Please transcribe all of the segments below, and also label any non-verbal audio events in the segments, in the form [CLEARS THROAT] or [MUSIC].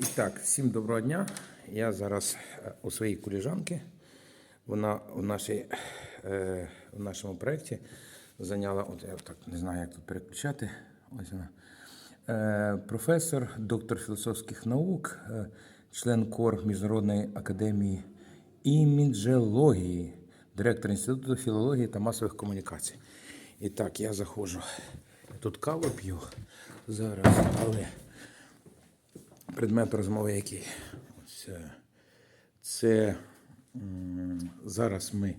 І так, всім доброго дня. Я зараз е, у своїй коліжанки. Вона у, нашій, е, нашому проєкті зайняла, от я так не знаю, як тут переключати. Ось вона. Е, професор, доктор філософських наук, е, член КОР Міжнародної академії іміджології, директор Інституту філології та масових комунікацій. І так, я заходжу. Тут каву п'ю зараз, але предмет розмови який? Ось, е, це зараз ми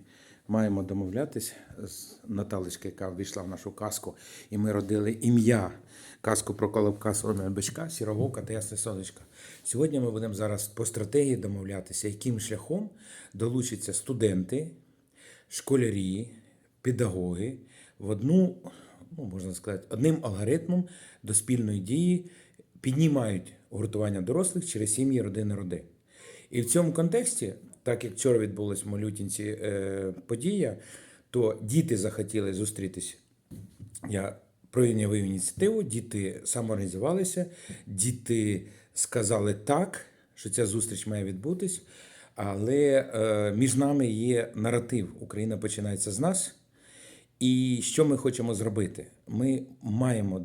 маємо домовлятись з Наталочкою, яка ввійшла в нашу казку, і ми родили ім'я казку про Колобка Соломія Бичка, Сірововка та Ясне Сонечка. Сьогодні ми будемо зараз по стратегії домовлятися, яким шляхом долучаться студенти, школярі, педагоги в одну, ну можна сказати, одним алгоритмом до спільної дії піднімають гуртування дорослих через сім'ї, родини, роди. І в цьому контексті, так як вчора відбулась в Малютінці е, подія, то діти захотіли зустрітися. Я прийняв ініціативу, діти самоорганізувалися, діти сказали так, що ця зустріч має відбутись, але е, між нами є наратив. Україна починається з нас. І що ми хочемо зробити? Ми маємо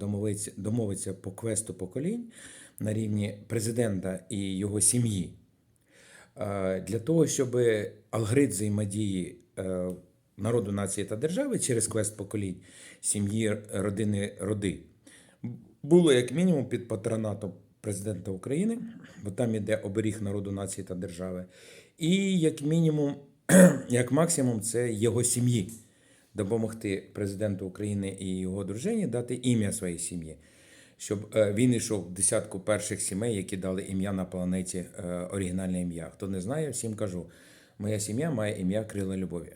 домовитися, по квесту поколінь на рівні президента і його сім'ї е, для того, щоб алгоритм взаємодії е, народу, нації та держави через квест поколінь сім'ї, родини, роди було як мінімум під патронатом президента України, бо там іде оберіг народу, нації та держави, і як мінімум, [CLEARS THROAT] як максимум, це його сім'ї допомогти президенту України і його дружині дати ім'я своїй сім'ї, щоб е, він йшов в десятку перших сімей, які дали ім'я на планеті е, оригінальне ім'я. Хто не знає, всім кажу: моя сім'я має ім'я Крила Любові.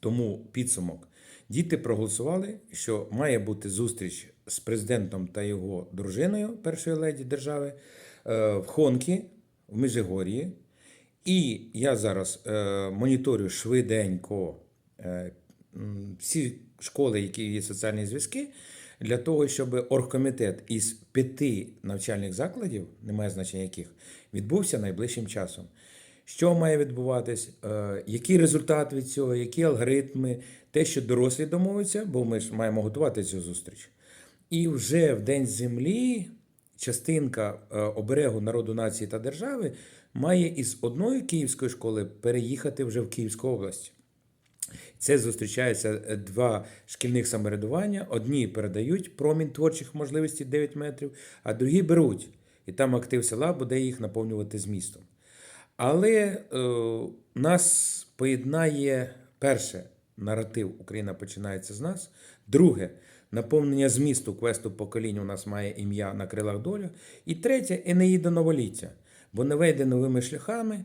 Тому підсумок. Діти проголосували, що має бути зустріч з президентом та його дружиною, першої леді держави, е, в Хонкі, в Межигор'ї. І я зараз моніторю швиденько всі школи, які є соціальні зв'язки, для того, щоб оргкомітет із п'яти навчальних закладів, немає значення яких, відбувся найближчим часом. Що має відбуватись, е, який результат від цього, які алгоритми, те, що дорослі домовляться, бо ми ж маємо готувати цю зустріч. І вже в День землі частинка е, оберегу народу, нації та держави має із одної київської школи переїхати вже в Київську область. Це зустрічаються е, два шкільних самоврядування. Одні передають промінь творчих можливостей 9 метрів, а другі беруть. І там актив села буде їх наповнювати змістом. Але е, нас поєднає перше наратив Україна починається з нас. Друге наповнення змісту квесту поколінь у нас має ім'я на крилах доля. І третє Енеїда новоліття. Бо не вийде новими шляхами.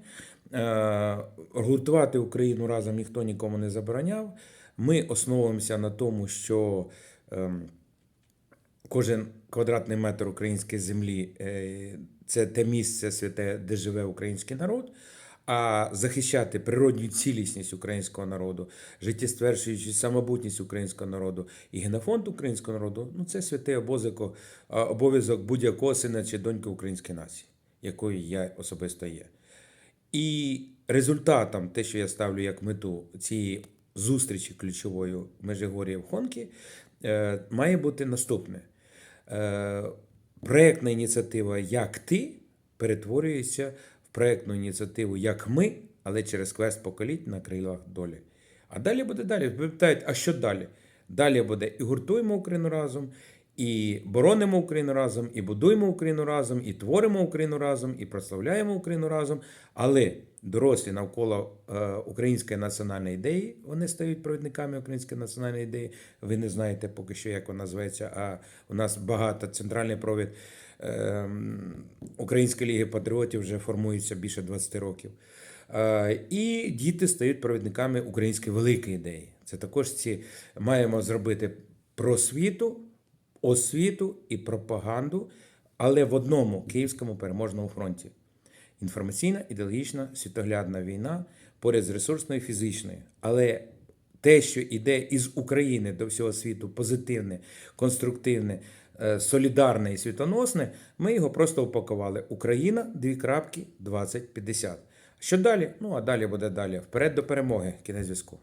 Е, гуртувати Україну разом ніхто нікому не забороняв. Ми основуємося на тому, що ем, кожен квадратний метр української землі е, це те місце святе, де живе український народ. А захищати природню цілісність українського народу, життєстверджуючи самобутність українського народу і генофонд українського народу ну це святий обов'язок, обов'язок будь-якого сина чи доньки української нації, якою я особисто є. І результатом, те, що я ставлю як мету цієї зустрічі ключовою в Межигор'ї в Хонкі, е, має бути наступне. Е, Проєктна ініціатива Як ти перетворюється в проєктну ініціативу Як ми, але через квест поколінь на крилах долі. А далі буде далі. Ви питаєте, а що далі? Далі буде і гуртуємо Україну разом, і боронимо Україну разом, і будуємо Україну разом, і творимо Україну разом, і прославляємо Україну разом. Але дорослі навколо е, української національної ідеї вони стають провідниками української національної ідеї. Ви не знаєте поки що, як вона називається. А у нас багато центральний провід е, Української ліги патріотів вже формується більше 20 років. Е, І діти стають провідниками української великої ідеї. Це також ці маємо зробити просвіту, освіту і пропаганду, але в одному Київському переможному фронті. Інформаційна, ідеологічна, світоглядна війна поряд з ресурсною і фізичною. Але те, що йде із України до всього світу, позитивне, конструктивне, е, солідарне і світоносне, ми його просто упакували. Україна, дві крапки, 2050. Що далі? Ну а далі буде далі. Вперед до перемоги. Кінець зв'язку.